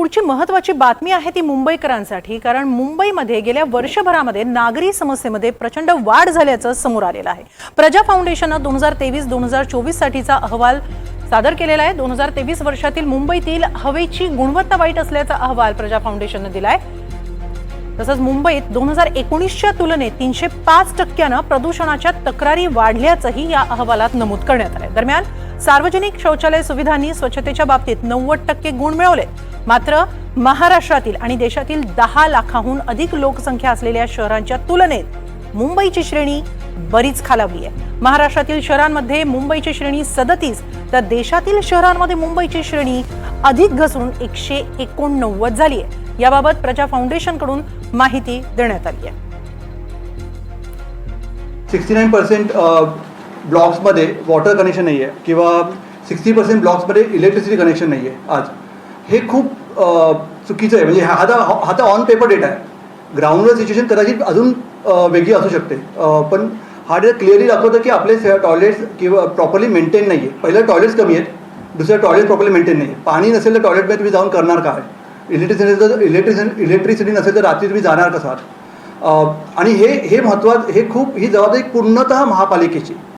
पुढची महत्वाची बातमी आहे ती मुंबईकरांसाठी कारण मुंबईमध्ये गेल्या वर्षभरामध्ये नागरी समस्येमध्ये प्रचंड वाढ झाल्याचं समोर आलेलं आहे. प्रजा फाउंडेशननं दोन हजार तेवीस दोन हजार चोवीस साठीचा अहवाल सादर केलेला आहे. दोन हजार तेवीस वर्षातील मुंबईतील हवेची गुणवत्ता वाईट असल्याचा अहवाल प्रजा फाउंडेशननं दिलाय. तसंच मुंबईत दोन हजार एकोणीसच्या तुलनेत तीनशे पाच टक्क्यानं प्रदूषणाच्या तक्रारी वाढल्याचंही या अहवालात नमूद करण्यात आलं दरम्यान सार्वजनिक शौचालय सुविधांनी स्वच्छतेच्या बाबतीत नव्वद टक्के गुण मिळवले मात्र महाराष्ट्रातील आणि देशातील दहा लाखाहून अधिक लोकसंख्या असलेल्या शहरांच्या तुलनेत मुंबईची श्रेणी बरीच खालावली आहे. महाराष्ट्रातील शहरांमध्ये मुंबईची श्रेणी सदतीस तर देशातील शहरांमध्ये मुंबईची श्रेणी अधिक घसरून एकशे एकोणनव्वद झाली आहे. याबाबत प्रजा फाउंडेशनकडून माहिती देण्यात आली आहे. सिक्स्टी नाईन पर्सेंट ब्लॉक्समध्ये वॉटर कनेक्शन नाही आहे किंवा सिक्स्टी पर्सेंट ब्लॉक्समध्ये इलेक्ट्रिसिटी कनेक्शन नाही आहे आज. हे खूप चुकीचं आहे. म्हणजे हा आता ऑन पेपर डेटा आहे. ग्राउंडवर सिच्युएशन कदाचित अजून वेगळी असू शकते. पण हा डेटा क्लिअरली दाखवतं की आपले टॉयलेट्स किंवा प्रॉपरली मेंटेन नाही आहे पहिलं टॉयलेट्स कमी आहेत. दुसरं टॉयलेट प्रॉपरली मेंटेन नाही आहे पाणी नसेल तर टॉयलेटमध्ये तुम्ही जाऊन करणार काय? इलेक्ट्रिसिटी जर इलेक्ट्रिसिटी इलेक्ट्रिसिटी नसेल तर रात्री तुम्ही जाणार कसा आणि हे हे महत्त्वाचं हे खूप ही जबाबदारी पूर्णतः महापालिकेची.